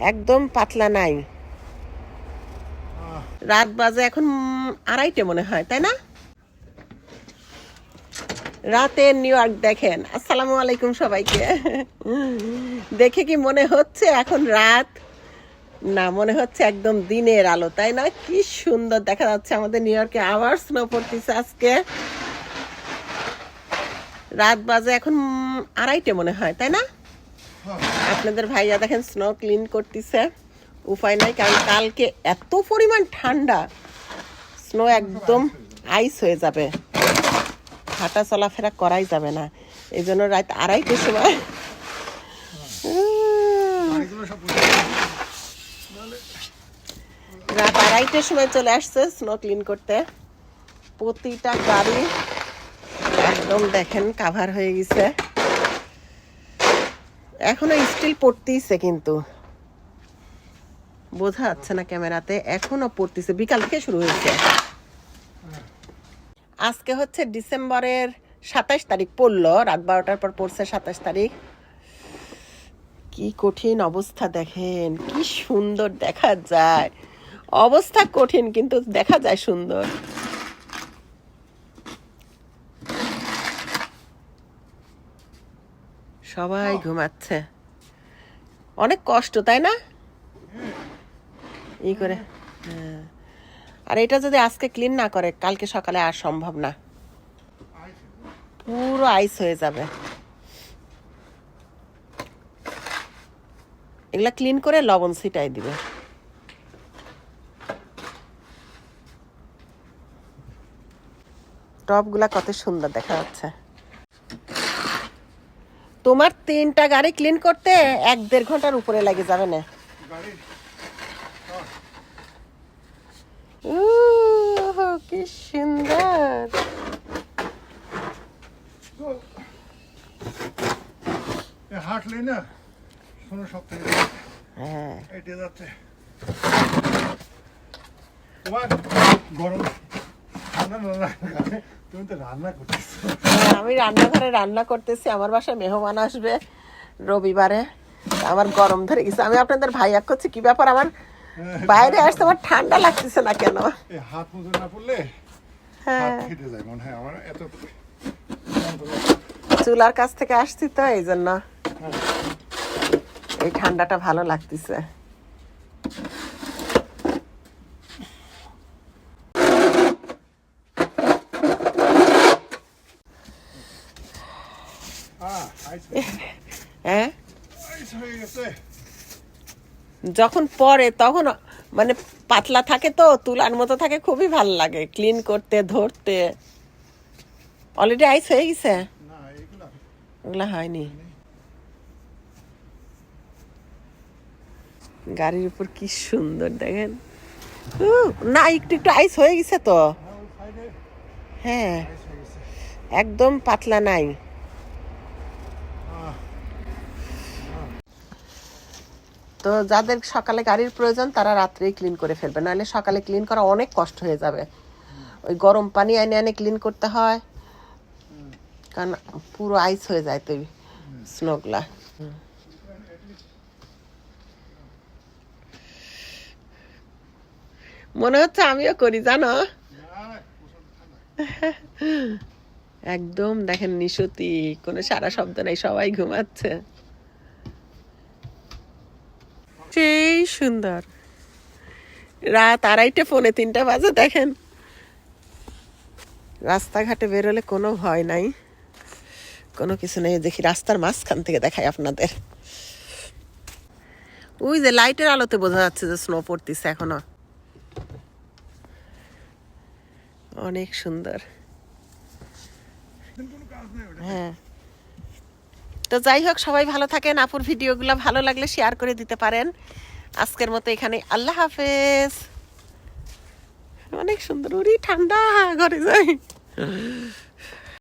একদম পাতলা নাই। রাত বাজে এখন আড়াইটে মনে হয় তাই না? রাতে নিউ ইয়র্ক দেখেন। আসসালামু আলাইকুম সবাইকে। দেখে কি মনে হচ্ছে এখন রাত? না মনে হচ্ছে একদম দিনের আলো তাই না? কি সুন্দর দেখা যাচ্ছে আমাদের নিউ ইয়র্কে আবার স্নো পড়তেছে আজকে। রাত বাজে এখন আড়াইটে মনে হয় তাই না? আপনাদের ভাইয়া দেখেন স্নো ক্লিন করতেছে। উপায় নাই, কারণ কালকে এত পরিমাণ ঠান্ডা। স্নো একদম আইস হয়ে যাবে। হাঁটা চলাফেরা করাই যাবে না। এই জন্য রাত আড়াইটের সময়। রাত আড়াইটের সময় চলে আসছে স্নো ক্লিন করতে। প্রতিটা গাড়ি একদম দেখেন কাভার হয়ে গেছে। এখনও স্টিল পড়তেইছে কিন্তু। বোঝা যাচ্ছে না ক্যামেরাতে, এখনও পড়তেছে বিকাল থেকে শুরু হয়েছে। আজকে হচ্ছে ডিসেম্বরের সাতাশ তারিখ পড়ল। রাত বারোটার পর পড়ছে সাতাশ তারিখ। কি কঠিন অবস্থা দেখেন, কি সুন্দর দেখা যায়। অবস্থা কঠিন, কিন্তু দেখা যায় সুন্দর। সবাই ঘুমাচ্ছে। অনেক কষ্ট তাই না? ই করে। হ্যাঁ। আর এটা যদি আজকে ক্লিন না করে কালকে সকালে আর সম্ভব না। পুরো আইস হয়ে যাবে। এগুলা ক্লিন করে লবণ ছিটাই দিবে। টপগুলা কত সুন্দর দেখা যাচ্ছে। তোমার তিনটা গাড়ি ক্লিন করতে এক দেড় ঘণ্টার উপরে লেগে যাবে না। কি সুন্দর। হাঁটলি না শোনো সব থেকে হ্যাঁ এটে যাচ্ছে। তোমার গরম। তুমি তো রান্না করতেছো হ্যাঁ, আমি রান্নাঘরে রান্না করতেছি আমার বাসায় মেহমান আসবে রবিবারে। আমার গরম ধরে গেছে। আমি আপনাদের ভাইয়া করছি কি ব্যাপার? আমার বাইরে আসতে আমার ঠান্ডা লাগতেছে না কেন? হাত মুছে না পড়লে হ্যাঁ। যায় মনে হয় আমার এত চুলার কাছ থেকে আসছি তো এই জন্য। এই ঠান্ডাটা ভালো লাগতেছে। হ্যাঁ? যখন পরে তখন মানে পাতলা থাকে তো তুলার মতো থাকে খুবই ভালো লাগে। ক্লিন করতে ধরতে। অলরেডি আইস হয়ে গেছে? ওগুলা হয়নি। গাড়ির উপর কি সুন্দর দেখেন। না একটু একটু আইস হয়ে গেছে তো? হ্যাঁ, একদম পাতলা নাই। তো যাদের সকালে গাড়ির প্রয়োজন, তারা রাত্রেই ক্লিন করে ফেলবে। নাহলে সকালে ক্লিন করা অনেক কষ্ট হয়ে যাবে। ওই গরম পানি এনে এনে ক্লিন করতে হয়। কারণ পুরো আইস হয়ে যায় তো স্নোগুলা মনে হচ্ছে আমিও করি, জানো। একদম, দেখেন নিশুতি, কোনো সারা শব্দ নেই, সবাই ঘুমাচ্ছে। সেই সুন্দর। রাত আড়াইটে, পৌনে তিনটা বাজে, দেখেন। রাস্তাঘাটে বেরোলে কোনো ভয় নাই। কোনো কিছু নেই, দেখি রাস্তার মাঝখান থেকে দেখাই আপনাদের। ওই যে লাইটের আলোতে বোঝা যাচ্ছে যে স্নো পড়তিছে এখনও। অনেক সুন্দর। হ্যাঁ। তো যাই হোক, সবাই ভালো থাকেন। আপুর ভিডিওগুলো ভালো লাগলে শেয়ার করে দিতে পারেন। আজকের মতো এখানে আল্লাহ হাফেজ। অনেক সুন্দর উড়ি ঠান্ডা, ঘরে যাই।